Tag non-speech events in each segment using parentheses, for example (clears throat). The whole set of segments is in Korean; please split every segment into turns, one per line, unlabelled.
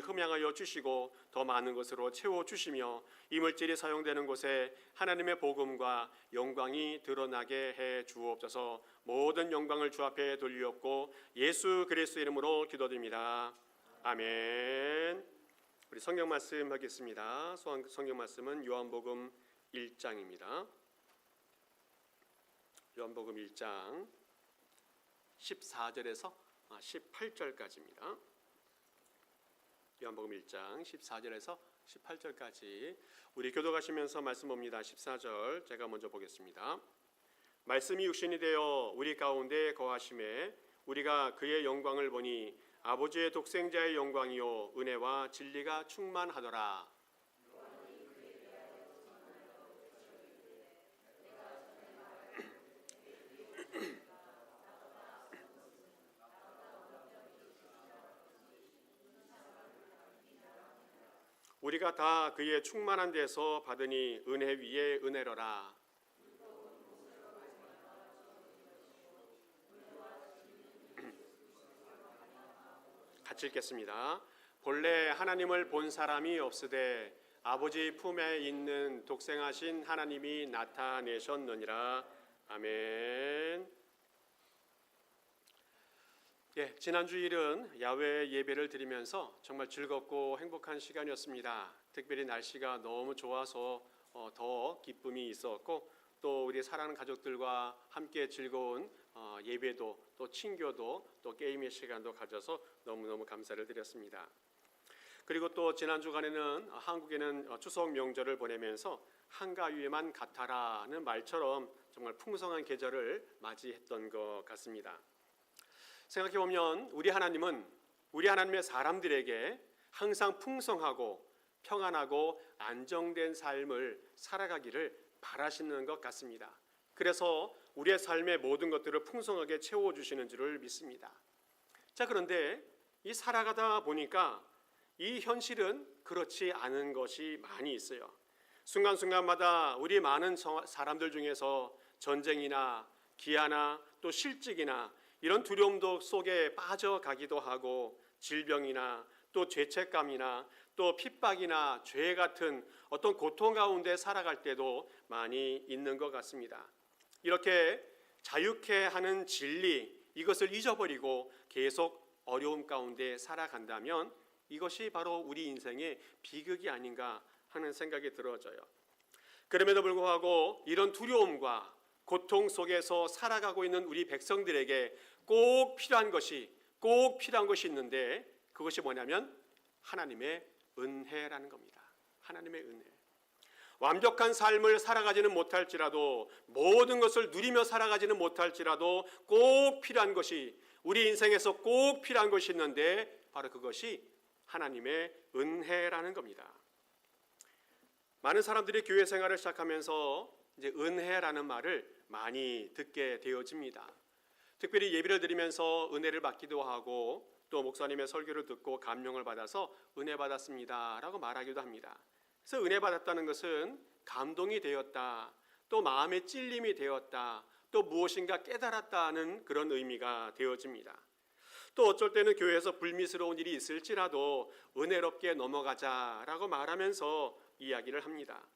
흠양하여 주시고 더 많은 것으로 채워 주시며 이 물질이 사용되는 곳에 하나님의 복음과 영광이 드러나게 해 주옵소서. 모든 영광을 주 앞에 돌리옵고 예수 그리스도 이름으로 기도드립니다. 아멘. 우리 성경 말씀 하겠습니다. 성- 성경 말씀은 요한복음 1장입니다. 요한복음 1장 14절에서 18절까지입니다. 요한복음 1장 14절에서 18절까지 우리 교도 가시면서 말씀 봅니다. 14절 제가 먼저 보겠습니다. 말씀이 육신이 되어 우리 가운데 거하심에 우리가 그의 영광을 보니 아버지의 독생자의 영광이요 은혜와 진리가 충만하더라. 우리가 다 그의 충만한 데서 받으니 은혜 위에 은혜로라. (clears throat) 같이 읽겠습니다. 본래 하나님을 본 사람이 없으되 아버지 품에 있는 독생하신 하나님이 나타내셨느니라. 아멘. 예, 지난 주일은 야외 예배를 드리면서 정말 즐겁고 행복한 시간이었습니다. 특별히 날씨가 너무 좋아서 어, 더 기쁨이 있었고 또 우리 사랑하는 가족들과 함께 즐거운 어, 예배도 또 친교도 또 게임의 시간도 가져서 너무너무 감사를 드렸습니다. 그리고 또 지난 주간에는 한국에는 어, 추석 명절을 보내면서 한가위에만 같아라는 말처럼 정말 풍성한 계절을 맞이했던 것 같습니다. 생각해 보면 우리 하나님은 우리 하나님의 사람들에게 항상 풍성하고 평안하고 안정된 삶을 살아가기를 바라시는 것 같습니다. 그래서 우리의 삶의 모든 것들을 풍성하게 채워 주시는 줄을 믿습니다. 자, 그런데 이 살아가다 보니까 이 현실은 그렇지 않은 것이 많이 있어요. 순간순간마다 우리 많은 성- 사람들 중에서 전쟁이나 기아나 또 실직이나 이런 두려움도 속에 빠져가기도 하고 질병이나 또 죄책감이나 또 핍박이나 죄 같은 어떤 고통 가운데 살아갈 때도 많이 있는 것 같습니다. 이렇게 자유케 하는 진리 이것을 잊어버리고 계속 어려움 가운데 살아간다면 이것이 바로 우리 인생의 비극이 아닌가 하는 생각이 들어져요. 그럼에도 불구하고 이런 두려움과 고통 속에서 살아가고 있는 우리 백성들에게 꼭 필요한 것이 꼭 필요한 것이 있는데 그것이 뭐냐면 하나님의 은혜라는 겁니다. 하나님의 은혜. 완벽한 삶을 살아가지는 못할지라도 모든 것을 누리며 살아가지는 못할지라도 꼭 필요한 것이 우리 인생에서 꼭 필요한 것이 있는데 바로 그것이 하나님의 은혜라는 겁니다. 많은 사람들이 교회 생활을 시작하면서 이제 은혜라는 말을 많이 듣게 되어집니다. 특별히 예배를 드리면서 은혜를 받기도 하고 또 목사님의 설교를 듣고 감명을 받아서 은혜 받았습니다라고 말하기도 합니다. 그래서 은혜 받았다는 것은 감동이 되었다. 또 마음의 찔림이 되었다. 또 무엇인가 깨달았다는 그런 의미가 되어집니다. 또 어쩔 때는 교회에서 불미스러운 일이 있을지라도 은혜롭게 넘어가자라고 말하면서 이야기를 합니다.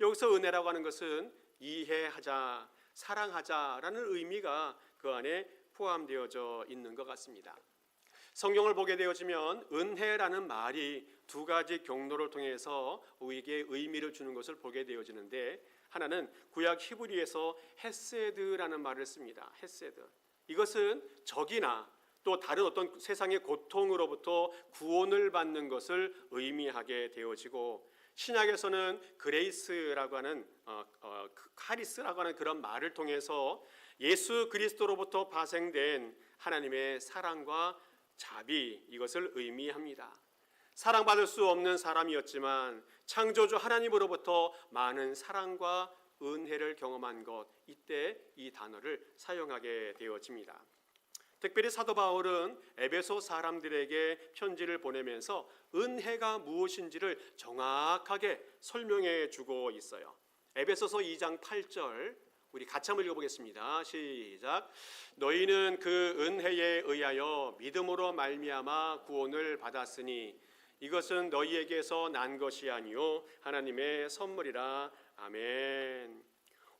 여기서 은혜라고 하는 것은 이해하자, 사랑하자라는 의미가 그 안에 포함되어져 있는 것 같습니다. 성경을 보게 되어지면 은혜라는 말이 두 가지 경로를 통해서 우리에게 의미를 주는 것을 보게 되어지는데 하나는 구약 히브리에서 헤세드라는 말을 씁니다. 헤세드. 이것은 적이나 또 다른 어떤 세상의 고통으로부터 구원을 받는 것을 의미하게 되어지고 신약에서는 그레이스라고 하는 어, 어, 카리스라고 하는 그런 말을 통해서 예수 그리스도로부터 파생된 하나님의 사랑과 자비 이것을 의미합니다. 사랑받을 수 없는 사람이었지만 창조주 하나님으로부터 많은 사랑과 은혜를 경험한 것 이때 이 단어를 사용하게 되어집니다. 특별히 사도 바울은 에베소 사람들에게 편지를 보내면서 은혜가 무엇인지를 정확하게 설명해 주고 있어요. 에베소서 2장 8절 우리 같이 한번 읽어보겠습니다. 시작. 너희는 그 은혜에 의하여 믿음으로 말미암아 구원을 받았으니 이것은 너희에게서 난 것이 아니요 하나님의 선물이라 아멘.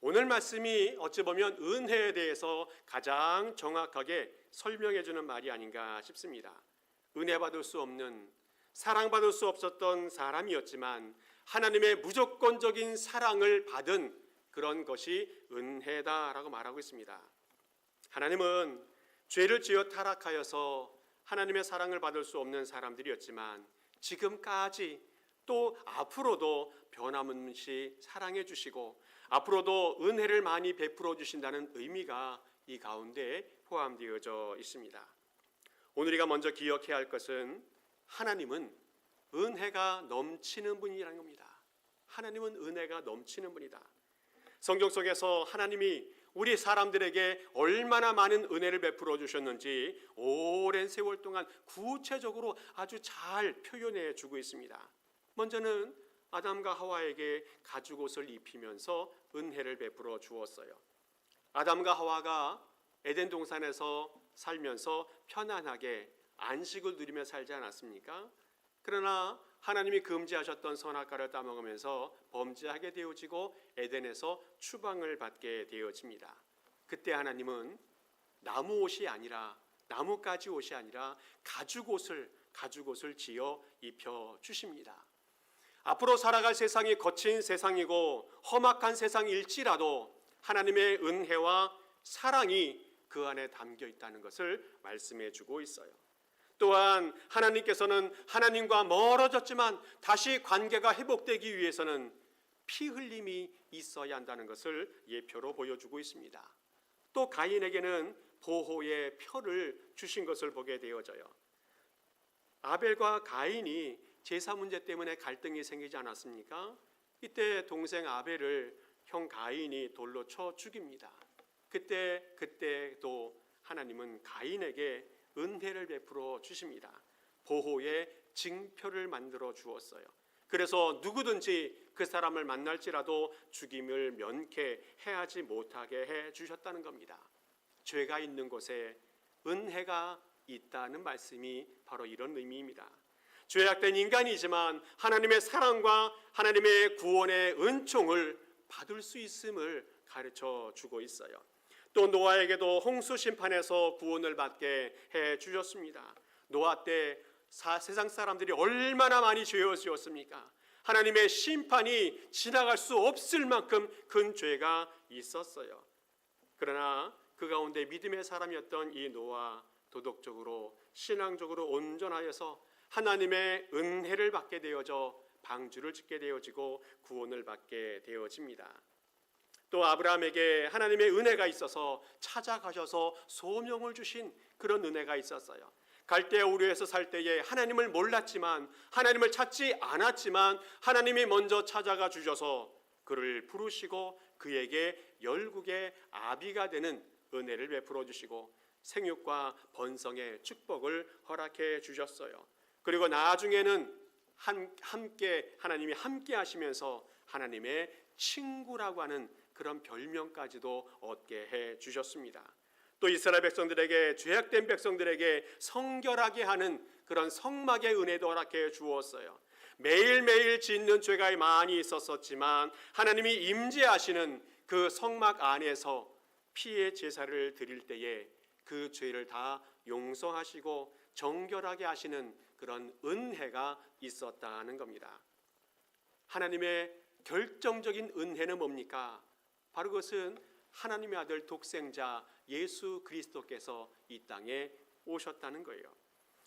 오늘 말씀이 어찌 보면 은혜에 대해서 가장 정확하게 설명해 주는 말이 아닌가 싶습니다. 은혜 받을 수 없는 사랑받을 수 없었던 사람이었지만 하나님의 무조건적인 사랑을 받은 그런 것이 은혜다라고 말하고 있습니다. 하나님은 죄를 지어 타락하여서 하나님의 사랑을 받을 수 없는 사람들이었지만 지금까지 또 앞으로도 변함없이 사랑해 주시고 앞으로도 은혜를 많이 베풀어 주신다는 의미가 이 가운데 포함되어져 있습니다. 오늘 우리가 먼저 기억해야 할 것은 하나님은 은혜가 넘치는 분이라는 겁니다. 하나님은 은혜가 넘치는 분이다. 성경 속에서 하나님이 우리 사람들에게 얼마나 많은 은혜를 베풀어 주셨는지 오랜 세월 동안 구체적으로 아주 잘 표현해 주고 있습니다. 먼저는 아담과 하와에게 가죽 옷을 입히면서 은혜를 베풀어 주었어요. 아담과 하와가 에덴 동산에서 살면서 편안하게 안식을 누리며 살지 않았습니까? 그러나 하나님이 금지하셨던 선악과를 따먹으면서 범죄하게 되어지고 에덴에서 추방을 받게 되어집니다. 그때 하나님은 나무 옷이 아니라 나뭇가지 옷이 아니라 가죽 옷을 가죽 옷을 지어 입혀 주십니다. 앞으로 살아갈 세상이 거친 세상이고 험악한 세상일지라도 하나님의 은혜와 사랑이 그 안에 담겨 있다는 것을 말씀해 주고 있어요. 또한 하나님께서는 하나님과 멀어졌지만 다시 관계가 회복되기 위해서는 피 흘림이 있어야 한다는 것을 예표로 보여주고 있습니다. 또 가인에게는 보호의 표를 주신 것을 보게 되어져요. 아벨과 가인이 제사 문제 때문에 갈등이 생기지 않았습니까? 이때 동생 아벨을 형 가인이 돌로 쳐 죽입니다. 그때 그때도 하나님은 가인에게 은혜를 베풀어 주십니다. 보호의 징표를 만들어 주었어요. 그래서 누구든지 그 사람을 만날지라도 죽임을 면케해하지 못하게 해 주셨다는 겁니다. 죄가 있는 곳에 은혜가 있다는 말씀이 바로 이런 의미입니다. 죄악된 인간이지만 하나님의 사랑과 하나님의 구원의 은총을 받을 수 있음을 가르쳐 주고 있어요. 또 노아에게도 홍수 심판에서 구원을 받게 해 주셨습니다. 노아 때 사, 세상 사람들이 얼마나 많이 죄였습니까? 하나님의 심판이 지나갈 수 없을 만큼 큰 죄가 있었어요. 그러나 그 가운데 믿음의 사람이었던 이 노아 도덕적으로 신앙적으로 온전하여서 하나님의 은혜를 받게 되어져 방주를 짓게 되어지고 구원을 받게 되어집니다. 또 아브라함에게 하나님의 은혜가 있어서 찾아가셔서 소명을 주신 그런 은혜가 있었어요. 갈대아 우르에서 살 때에 하나님을 몰랐지만 하나님을 찾지 않았지만 하나님이 먼저 찾아가 주셔서 그를 부르시고 그에게 열국의 아비가 되는 은혜를 베풀어 주시고 생육과 번성의 축복을 허락해 주셨어요. 그리고 나중에는 한, 함께 하나님이 함께 하시면서 하나님의 친구라고 하는 그런 별명까지도 얻게 해 주셨습니다. 또 이스라엘 백성들에게 죄악된 백성들에게 성결하게 하는 그런 성막의 은혜도 허락해 주었어요. 매일매일 짓는 죄가 많이 있었었지만 하나님이 임재하시는 그 성막 안에서 피의 제사를 드릴 때에 그 죄를 다 용서하시고 정결하게 하시는 그런 은혜가 있었다는 겁니다. 하나님의 결정적인 은혜는 뭡니까? 바로 그것은 하나님의 아들 독생자 예수 그리스도께서 이 땅에 오셨다는 거예요.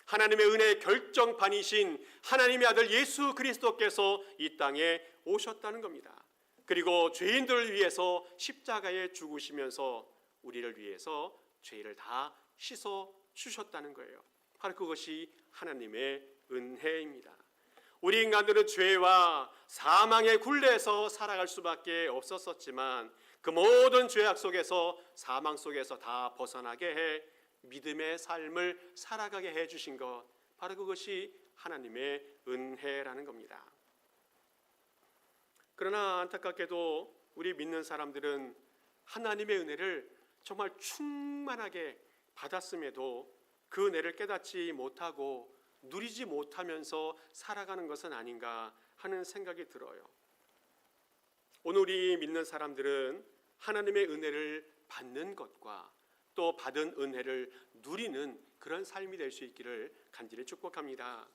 하나님의 은혜의 결정판이신 하나님의 아들 예수 그리스도께서 이 땅에 오셨다는 겁니다. 그리고 죄인들을 위해서 십자가에 죽으시면서 우리를 위해서 죄를 다 씻어 주셨다는 거예요. 바로 그것이 하나님의 은혜입니다. 우리 인간들은 죄와 사망의 굴레에서 살아갈 수밖에 없었었지만 그 모든 죄악 속에서 사망 속에서 다 벗어나게 해 믿음의 삶을 살아가게 해 주신 것 바로 그것이 하나님의 은혜라는 겁니다. 그러나 안타깝게도 우리 믿는 사람들은 하나님의 은혜를 정말 충만하게 받았음에도 그 은혜를 깨닫지 못하고 누리지 못하면서 살아가는 것은 아닌가 하는 생각이 들어요. 오늘 우리 믿는 사람들은 하나님의 은혜를 받는 것과 또 받은 은혜를 누리는 그런 삶이 될 수 있기를 간절히 축복합니다.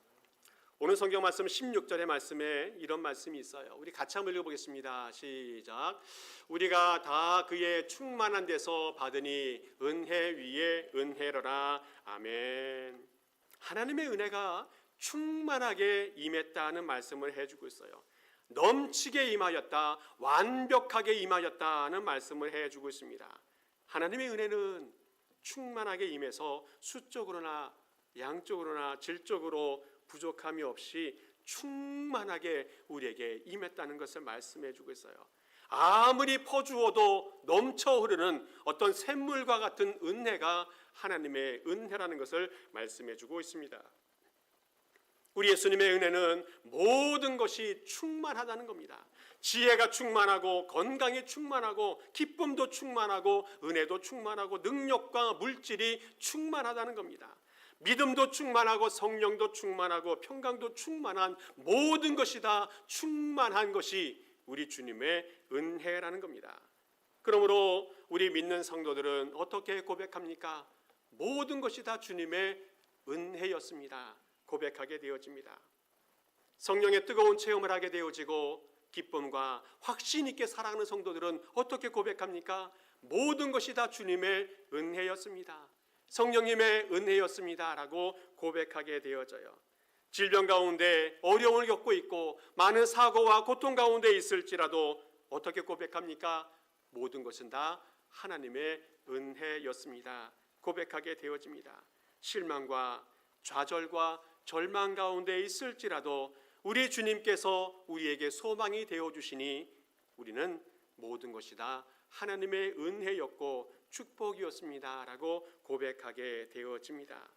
오늘 성경 말씀 16절의 말씀에 이런 말씀이 있어요. 우리 같이 한번 읽어보겠습니다. 시작. 우리가 다 그의 충만한 데서 받으니 은혜 위에 은혜로라. 아멘. 하나님의 은혜가 충만하게 임했다는 말씀을 해주고 있어요. 넘치게 임하였다, 완벽하게 임하였다는 말씀을 해주고 있습니다. 하나님의 은혜는 충만하게 임해서 수적으로나 양적으로나 질적으로 부족함이 없이 충만하게 우리에게 임했다는 것을 말씀해 주고 있어요. 아무리 퍼주어도 넘쳐 흐르는 어떤 샘물과 같은 은혜가 하나님의 은혜라는 것을 말씀해 주고 있습니다. 우리 예수님의 은혜는 모든 것이 충만하다는 겁니다. 지혜가 충만하고 건강이 충만하고 기쁨도 충만하고 은혜도 충만하고 능력과 물질이 충만하다는 겁니다. 믿음도 충만하고 성령도 충만하고 평강도 충만한 모든 것이 다 충만한 것이 우리 주님의 은혜라는 겁니다. 그러므로 우리 믿는 성도들은 어떻게 고백합니까? 모든 것이 다 주님의 은혜였습니다. 고백하게 되어집니다. 성령의 뜨거운 체험을 하게 되어지고 기쁨과 확신 있게 살아가는 성도들은 어떻게 고백합니까? 모든 것이 다 주님의 은혜였습니다. 성령님의 은혜였습니다라고 고백하게 되어져요. 질병 가운데 어려움을 겪고 있고 많은 사고와 고통 가운데 있을지라도 어떻게 고백합니까? 모든 것은 다 하나님의 은혜였습니다. 고백하게 되어집니다. 실망과 좌절과 절망 가운데 있을지라도 우리 주님께서 우리에게 소망이 되어 주시니 우리는 모든 것이 다 하나님의 은혜였고 축복이었습니다라고 고백하게 되어집니다.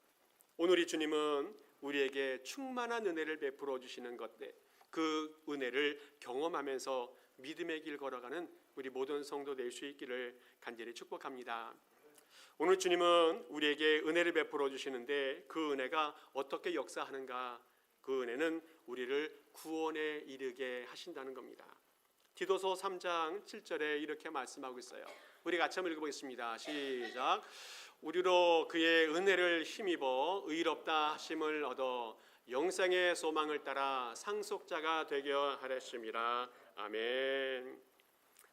오늘 이 주님은 우리에게 충만한 은혜를 베풀어 주시는 것들 그 은혜를 경험하면서 믿음의 길 걸어가는 우리 모든 성도 될 수 있기를 간절히 축복합니다. 오늘 주님은 우리에게 은혜를 베풀어 주시는데 그 은혜가 어떻게 역사하는가? 그 은혜는 우리를 구원에 이르게 하신다는 겁니다. 디도서 3장 7절에 이렇게 말씀하고 있어요. 우리 같이 한번 읽어보겠습니다. 시작. 우리로 그의 은혜를 힘입어 의롭다 하심을 얻어 영생의 소망을 따라 상속자가 되게 하랬습니다. 아멘.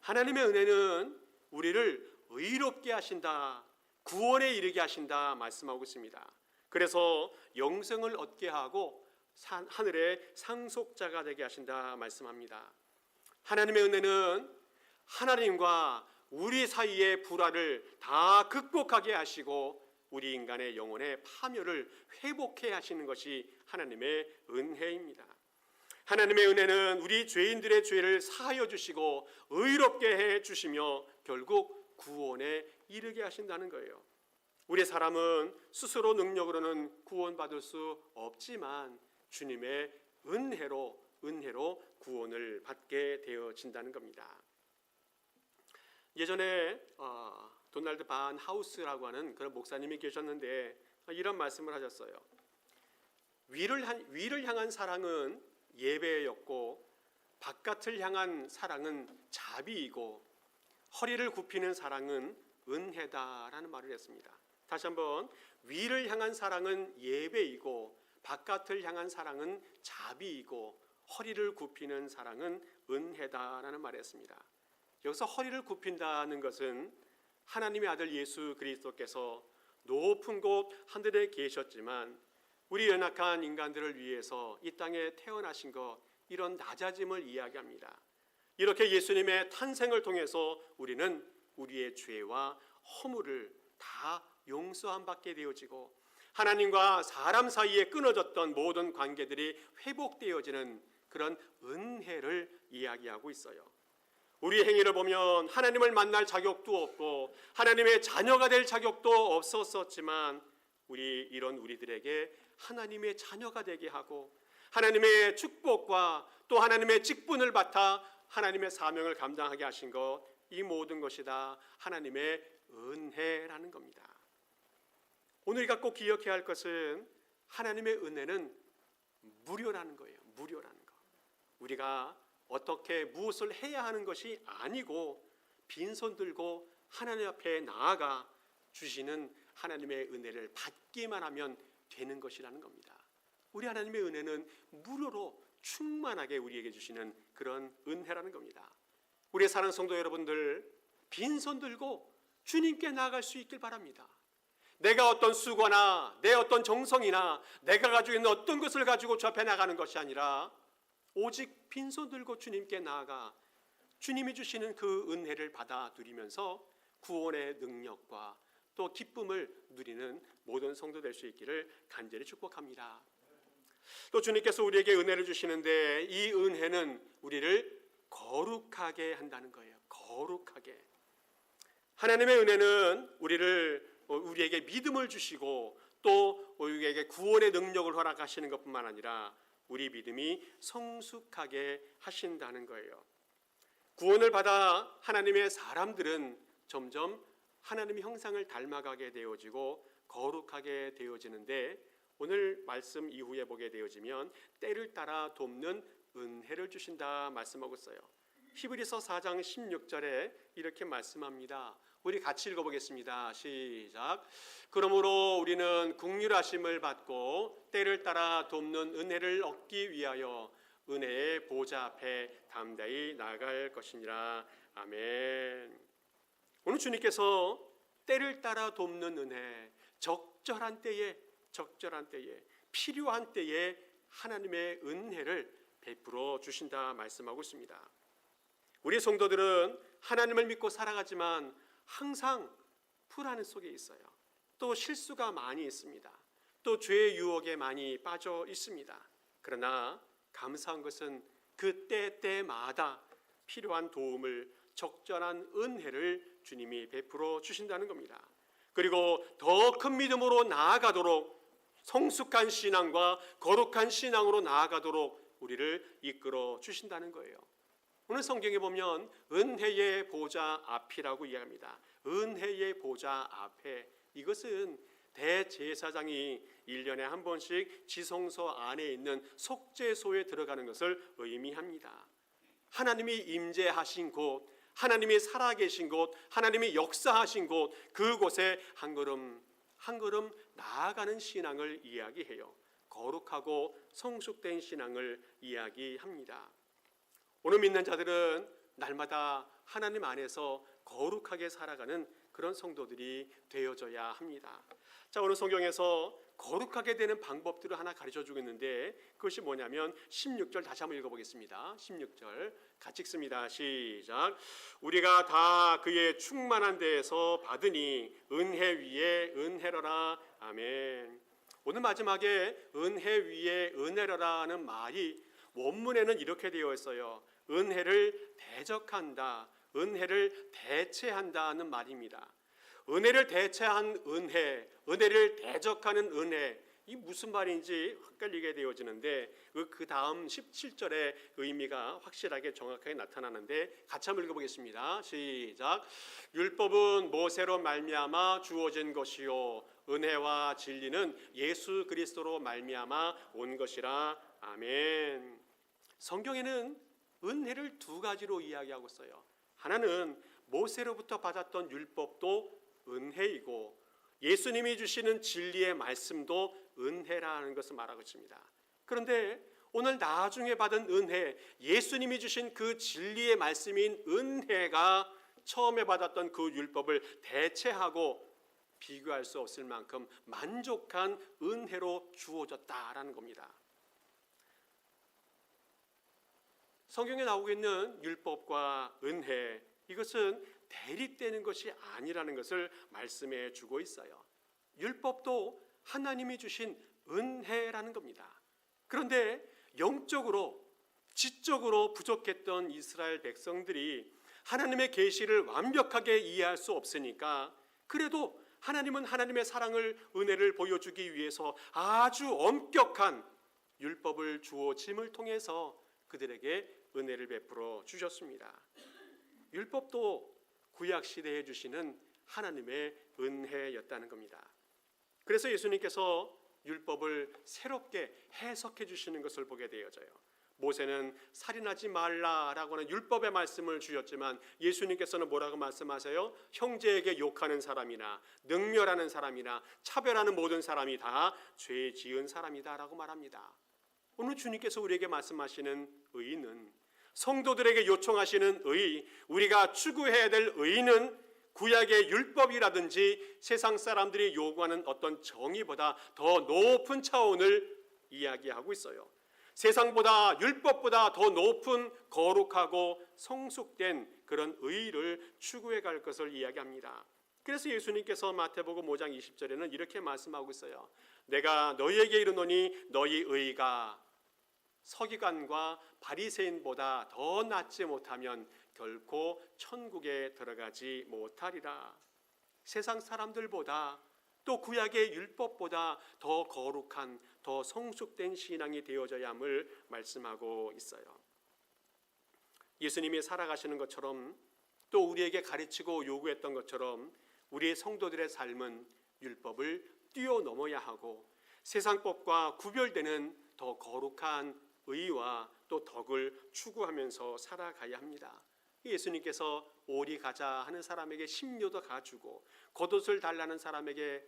하나님의 은혜는 우리를 의롭게 하신다, 구원에 이르게 하신다 말씀하고 있습니다. 그래서 영생을 얻게 하고 산- 하늘의 상속자가 되게 하신다 말씀합니다. 하나님의 은혜는 하나님과 우리 사이의 불화를 다 극복하게 하시고 우리 인간의 영혼의 파멸을 회복해 하시는 것이 하나님의 은혜입니다. 하나님의 은혜는 우리 죄인들의 죄를 사하여 주시고 의롭게 해 주시며 결국 구원에 이르게 하신다는 거예요. 우리 사람은 스스로 능력으로는 구원받을 수 없지만 주님의 은혜로 은혜로 구원을 받게 되어진다는 겁니다. 예전에 어, 도널드 반 하우스라고 하는 그런 목사님이 계셨는데 이런 말씀을 하셨어요. 위를 한, 위를 향한 사랑은 예배였고 바깥을 향한 사랑은 자비이고 허리를 굽히는 사랑은 은혜다라는 말을 했습니다. 다시 한번 위를 향한 사랑은 예배이고 바깥을 향한 사랑은 자비이고 허리를 굽히는 사랑은 은혜다라는 말을 했습니다. 여기서 허리를 굽힌다는 것은 하나님의 아들 예수 그리스도께서 높은 곳 하늘에 계셨지만 우리 연약한 인간들을 위해서 이 땅에 태어나신 것 이런 낮아짐을 이야기합니다. 이렇게 예수님의 탄생을 통해서 우리는 우리의 죄와 허물을 다 용서함 받게 되어지고 하나님과 사람 사이에 끊어졌던 모든 관계들이 회복되어지는 그런 은혜를 이야기하고 있어요. 우리 행위를 보면 하나님을 만날 자격도 없고 하나님의 자녀가 될 자격도 없었었지만 우리 이런 우리들에게 하나님의 자녀가 되게 하고 하나님의 축복과 또 하나님의 직분을 맡아 하나님의 사명을 감당하게 하신 것 이 모든 것이 다 하나님의 은혜라는 겁니다. 오늘 우리가 꼭 기억해야 할 것은 하나님의 은혜는 무료라는 거예요. 무료라는 거. 우리가 어떻게 무엇을 해야 하는 것이 아니고 빈손 들고 하나님 앞에 나아가 주시는 하나님의 은혜를 받기만 하면 되는 것이라는 겁니다. 우리 하나님의 은혜는 무료로 충만하게 우리에게 주시는 그런 은혜라는 겁니다. 우리 사랑 성도 여러분들 빈손 들고 주님께 나아갈 수 있길 바랍니다. 내가 어떤 수고나 내 어떤 정성이나 내가 가지고 있는 어떤 것을 가지고 저 앞에 나가는 것이 아니라 오직 빈손 들고 주님께 나아가 주님이 주시는 그 은혜를 받아 누리면서 구원의 능력과 또 기쁨을 누리는 모든 성도 될 수 있기를 간절히 축복합니다. 또 주님께서 우리에게 은혜를 주시는데 이 은혜는 우리를 거룩하게 한다는 거예요. 거룩하게. 하나님의 은혜는 우리를 어, 우리에게 믿음을 주시고 또 우리에게 구원의 능력을 허락하시는 것뿐만 아니라 우리 믿음이 성숙하게 하신다는 거예요. 구원을 받아 하나님의 사람들은 점점 하나님의 형상을 닮아가게 되어지고 거룩하게 되어지는데 오늘 말씀 이후에 보게 되어지면 때를 따라 돕는 은혜를 주신다 말씀하고 있어요. 히브리서 4장 16절에 이렇게 말씀합니다. 우리 같이 읽어보겠습니다. 시작. 그러므로 우리는 국률하심을 받고 때를 따라 돕는 은혜를 얻기 위하여 은혜의 보좌 앞에 담대히 나아갈 것이니라. 아멘. 오늘 주님께서 때를 따라 돕는 은혜, 적절한 때에 적절한 때에 필요한 때에 하나님의 은혜를 베풀어 주신다 말씀하고 있습니다. 우리 성도들은 하나님을 믿고 살아가지만 항상 불안한 속에 있어요. 또 실수가 많이 있습니다. 또 죄의 유혹에 많이 빠져 있습니다. 그러나 감사한 것은 그 때 때마다 필요한 도움을 적절한 은혜를 주님이 베풀어 주신다는 겁니다. 그리고 더 큰 믿음으로 나아가도록 성숙한 신앙과 거룩한 신앙으로 나아가도록 우리를 이끌어 주신다는 거예요. 오늘 성경에 보면 은혜의 보좌 앞이라고 이야기합니다. 은혜의 보좌 앞에 이것은 대제사장이 1년에 한 번씩 지성소 안에 있는 속죄소에 들어가는 것을 의미합니다. 하나님이 임재하신 곳, 하나님이 살아계신 곳, 하나님이 역사하신 곳, 그곳에 한 걸음 한 걸음 나아가는 신앙을 이야기해요. 거룩하고 성숙된 신앙을 이야기합니다. 오늘 믿는 자들은 날마다 하나님 안에서 거룩하게 살아가는 그런 성도들이 되어져야 합니다. 자, 오늘 성경에서 거룩하게 되는 방법들을 하나 가르쳐 주고 있는데 그것이 뭐냐면 16절 다시 한번 읽어 보겠습니다. 16절 같이 읽습니다. 시작. 우리가 다 그의 충만한 데에서 받으니 은혜 위에 은혜로라. 아멘. 오늘 마지막에 은혜 위에 은혜로라는 말이 원문에는 이렇게 되어 있어요. 은혜를 대적한다. 은혜를 대체한다는 말입니다. 은혜를 대체한 은혜, 은혜를 대적하는 은혜, 이 무슨 말인지 헷갈리게 되어지는데 그 다음 17절의 의미가 확실하게 정확하게 나타나는데 같이 한번 읽어보겠습니다. 시작. 율법은 모세로 말미암아 주어진 것이요 은혜와 진리는 예수 그리스도로 말미암아 온 것이라. 아멘. 성경에는 은혜를 두 가지로 이야기하고 있어요. 하나는 모세로부터 받았던 율법도 은혜이고 예수님이 주시는 진리의 말씀도 은혜라는 것을 말하고 있습니다. 그런데 오늘 나중에 받은 은혜, 예수님이 주신 그 진리의 말씀인 은혜가 처음에 받았던 그 율법을 대체하고 비교할 수 없을 만큼 만족한 은혜로 주어졌다라는 겁니다. 성경에 나오고 있는 율법과 은혜 이것은 대립되는 것이 아니라는 것을 말씀해 주고 있어요. 율법도 하나님이 주신 은혜라는 겁니다. 그런데 영적으로 지적으로 부족했던 이스라엘 백성들이 하나님의 계시를 완벽하게 이해할 수 없으니까 그래도 하나님은 하나님의 사랑을 은혜를 보여주기 위해서 아주 엄격한 율법을 주어 짐을 통해서 그들에게 은혜를 베풀어 주셨습니다. 율법도 구약 시대에 주시는 하나님의 은혜였다는 겁니다. 그래서 예수님께서 율법을 새롭게 해석해 주시는 것을 보게 되어져요. 모세는 살인하지 말라라고는 율법의 말씀을 주셨지만 예수님께서는 뭐라고 말씀하세요? 형제에게 욕하는 사람이나 능멸하는 사람이나 차별하는 모든 사람이 다 죄 지은 사람이다라고 말합니다. 오늘 주님께서 우리에게 말씀하시는 의는 성도들에게 요청하시는 의, 우리가 추구해야 될 의는 구약의 율법이라든지 세상 사람들이 요구하는 어떤 정의보다 더 높은 차원을 이야기하고 있어요. 세상보다 율법보다 더 높은 거룩하고 성숙된 그런 의를 추구해 갈 것을 이야기합니다. 그래서 예수님께서 마태복음 5장 20절에는 이렇게 말씀하고 있어요. 내가 너희에게 이르노니 너희 의가 서기관과 바리새인보다 더 낫지 못하면 결코 천국에 들어가지 못하리라. 세상 사람들보다 또 구약의 율법보다 더 거룩한 더 성숙된 신앙이 되어져야 함을 말씀하고 있어요. 예수님이 살아가시는 것처럼 또 우리에게 가르치고 요구했던 것처럼 우리의 성도들의 삶은 율법을 뛰어넘어야 하고 세상법과 구별되는 더 거룩한 의와 또 덕을 추구하면서 살아가야 합니다. 예수님께서 오리 가자 하는 사람에게 심료도 가주고 겉옷을 달라는 사람에게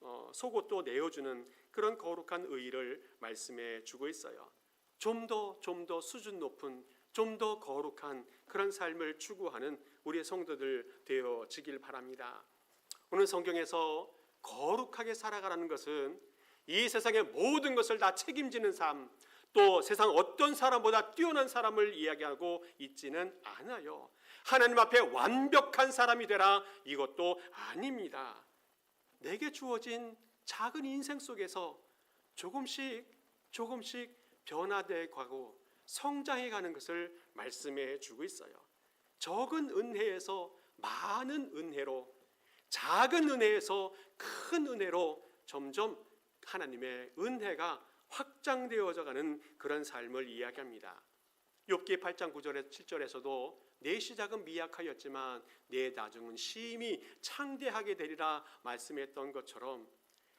어, 속옷도 내어주는 그런 거룩한 의를 말씀해 주고 있어요. 좀 더 좀 더 수준 높은 좀 더 거룩한 그런 삶을 추구하는 우리의 성도들 되어지길 바랍니다. 오늘 성경에서 거룩하게 살아가라는 것은 이 세상의 모든 것을 다 책임지는 삶, 또 세상 어떤 사람보다 뛰어난 사람을 이야기하고 있지는 않아요. 하나님 앞에 완벽한 사람이 되라 이것도 아닙니다. 내게 주어진 작은 인생 속에서 조금씩 조금씩 변화돼 가고 성장해 가는 것을 말씀해 주고 있어요. 적은 은혜에서 많은 은혜로 작은 은혜에서 큰 은혜로 점점 하나님의 은혜가 확장되어져 가는 그런 삶을 이야기합니다. 욥기 8장 9절에 7절에서도 내 시작은 미약하였지만 내 나중은 심히 창대하게 되리라 말씀했던 것처럼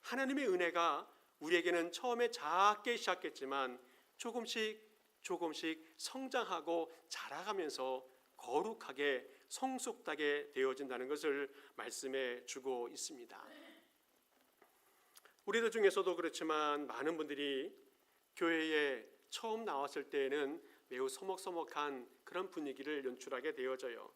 하나님의 은혜가 우리에게는 처음에 작게 시작했지만 조금씩 조금씩 성장하고 자라가면서 거룩하게 성숙하게 되어진다는 것을 말씀해 주고 있습니다. 우리들 중에서도 그렇지만 많은 분들이 교회에 처음 나왔을 때에는 매우 서먹서먹한 그런 분위기를 연출하게 되어져요.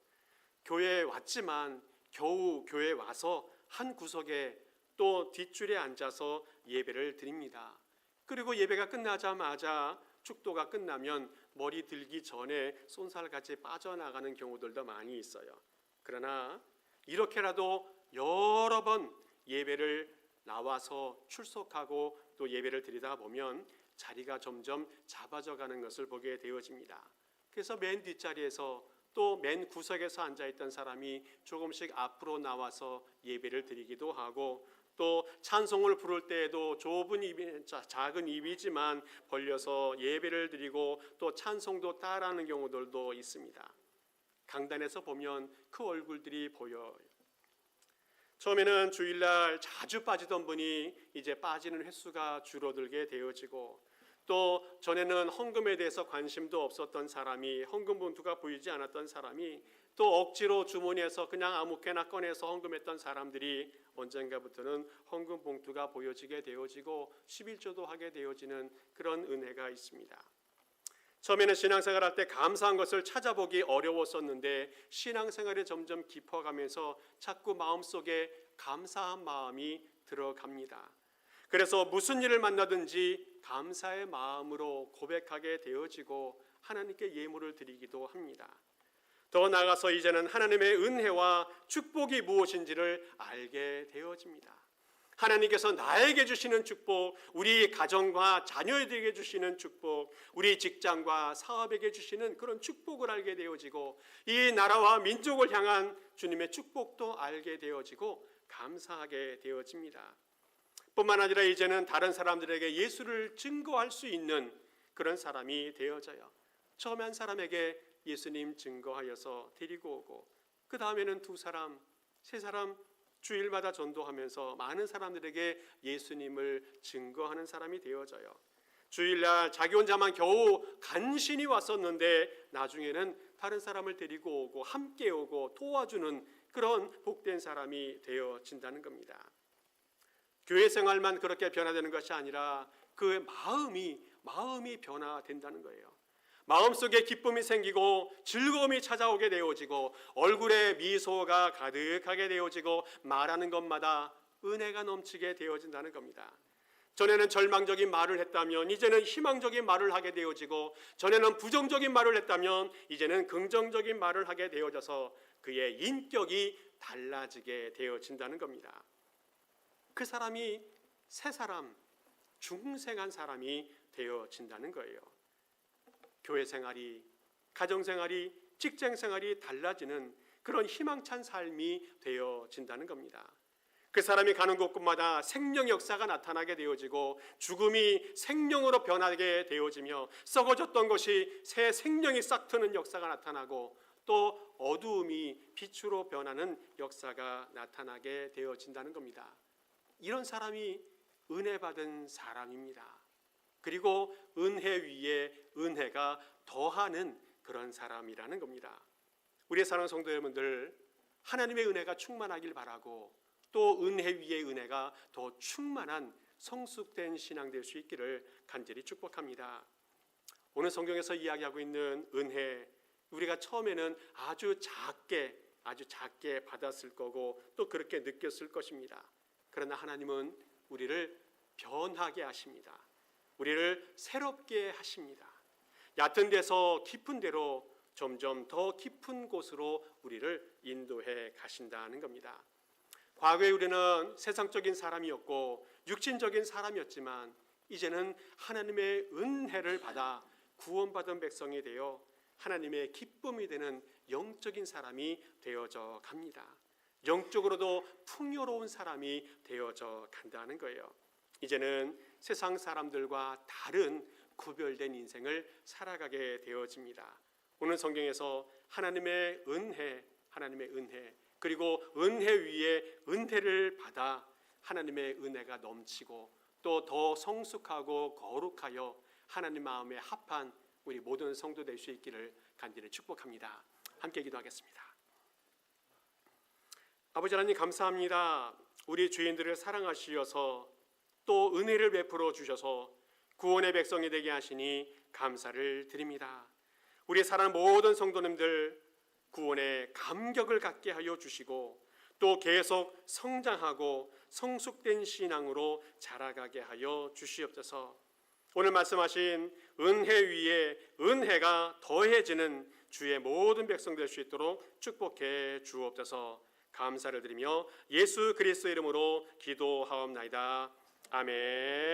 교회에 왔지만 겨우 교회에 와서 한 구석에 또 뒷줄에 앉아서 예배를 드립니다. 그리고 예배가 끝나자마자 축도가 끝나면 머리 들기 전에 쏜살같이 빠져나가는 경우들도 많이 있어요. 그러나 이렇게라도 여러 번 예배를 나와서 출석하고 또 예배를 드리다 보면 자리가 점점 잡아져 가는 것을 보게 되어집니다. 그래서 맨 뒷자리에서 또 맨 구석에서 앉아 있던 사람이 조금씩 앞으로 나와서 예배를 드리기도 하고 또 찬송을 부를 때에도 좁은 입이 작은 입이지만 벌려서 예배를 드리고 또 찬송도 따라하는 경우들도 있습니다. 강단에서 보면 그 얼굴들이 보여요. 처음에는 주일날 자주 빠지던 분이 이제 빠지는 횟수가 줄어들게 되어지고 또 전에는 헌금에 대해서 관심도 없었던 사람이 헌금 봉투가 보이지 않았던 사람이 또 억지로 주머니에서 그냥 아무렇게나 꺼내서 헌금했던 사람들이 언젠가부터는 헌금 봉투가 보여지게 되어지고 11조도 하게 되어지는 그런 은혜가 있습니다. 처음에는 신앙생활 할때 감사한 것을 찾아보기 어려웠었는데 신앙생활이 점점 깊어가면서 자꾸 마음속에 감사한 마음이 들어갑니다. 그래서 무슨 일을 만나든지 감사의 마음으로 고백하게 되어지고 하나님께 예물을 드리기도 합니다. 더 나아가서 이제는 하나님의 은혜와 축복이 무엇인지를 알게 되어집니다. 하나님께서 나에게 주시는 축복, 우리 가정과 자녀에게 주시는 축복, 우리 직장과 사업에게 주시는 그런 축복을 알게 되어지고 이 나라와 민족을 향한 주님의 축복도 알게 되어지고 감사하게 되어집니다. 뿐만 아니라 이제는 다른 사람들에게 예수를 증거할 수 있는 그런 사람이 되어져요. 처음에 한 사람에게 예수님 증거하여서 데리고 오고 그 다음에는 두 사람, 세 사람 주일마다 전도하면서 많은 사람들에게 예수님을 증거하는 사람이 되어져요. 주일날 자기 혼자만 겨우 간신히 왔었는데 나중에는 다른 사람을 데리고 오고 함께 오고 도와주는 그런 복된 사람이 되어진다는 겁니다. 교회 생활만 그렇게 변화되는 것이 아니라 그 마음이 마음이 변화된다는 거예요. 마음속에 기쁨이 생기고 즐거움이 찾아오게 되어지고 얼굴에 미소가 가득하게 되어지고 말하는 것마다 은혜가 넘치게 되어진다는 겁니다. 전에는 절망적인 말을 했다면 이제는 희망적인 말을 하게 되어지고 전에는 부정적인 말을 했다면 이제는 긍정적인 말을 하게 되어져서 그의 인격이 달라지게 되어진다는 겁니다. 그 사람이 새 사람, 중생한 사람이 되어진다는 거예요. 교회 생활이, 가정 생활이, 직장 생활이 달라지는 그런 희망찬 삶이 되어진다는 겁니다. 그 사람이 가는 곳곳마다 생명 역사가 나타나게 되어지고 죽음이 생명으로 변하게 되어지며 썩어졌던 것이 새 생명이 싹 트는 역사가 나타나고 또 어두움이 빛으로 변하는 역사가 나타나게 되어진다는 겁니다. 이런 사람이 은혜 받은 사람입니다. 그리고 은혜 위에 은혜가 더하는 그런 사람이라는 겁니다. 우리 사랑하는 성도 여러분들 하나님의 은혜가 충만하길 바라고 또 은혜 위에 은혜가 더 충만한 성숙된 신앙 될 수 있기를 간절히 축복합니다. 오늘 성경에서 이야기하고 있는 은혜 우리가 처음에는 아주 작게 아주 작게 받았을 거고 또 그렇게 느꼈을 것입니다. 그러나 하나님은 우리를 변하게 하십니다. 우리를 새롭게 하십니다. 얕은 데서 깊은 데로 점점 더 깊은 곳으로 우리를 인도해 가신다는 겁니다. 과거에 우리는 세상적인 사람이었고 육신적인 사람이었지만 이제는 하나님의 은혜를 받아 구원받은 백성이 되어 하나님의 기쁨이 되는 영적인 사람이 되어져 갑니다. 영적으로도 풍요로운 사람이 되어져 간다는 거예요. 이제는 세상 사람들과 다른 구별된 인생을 살아가게 되어집니다. 오늘 성경에서 하나님의 은혜, 하나님의 은혜, 그리고 은혜 위에 은혜를 받아 하나님의 은혜가 넘치고 또 더 성숙하고 거룩하여 하나님 마음에 합한 우리 모든 성도 될 수 있기를 간절히 축복합니다. 함께 기도하겠습니다. 아버지 하나님 감사합니다. 우리 주인들을 사랑하시어서 또 은혜를 베풀어 주셔서 구원의 백성이 되게 하시니 감사를 드립니다. 우리 사랑 모든 성도님들 구원의 감격을 갖게 하여 주시고 또 계속 성장하고 성숙된 신앙으로 자라가게 하여 주시옵소서. 오늘 말씀하신 은혜 위에 은혜가 더해지는 주의 모든 백성 될 수 있도록 축복해 주옵소서. 감사를 드리며 예수 그리스도 이름으로 기도하옵나이다. 아멘.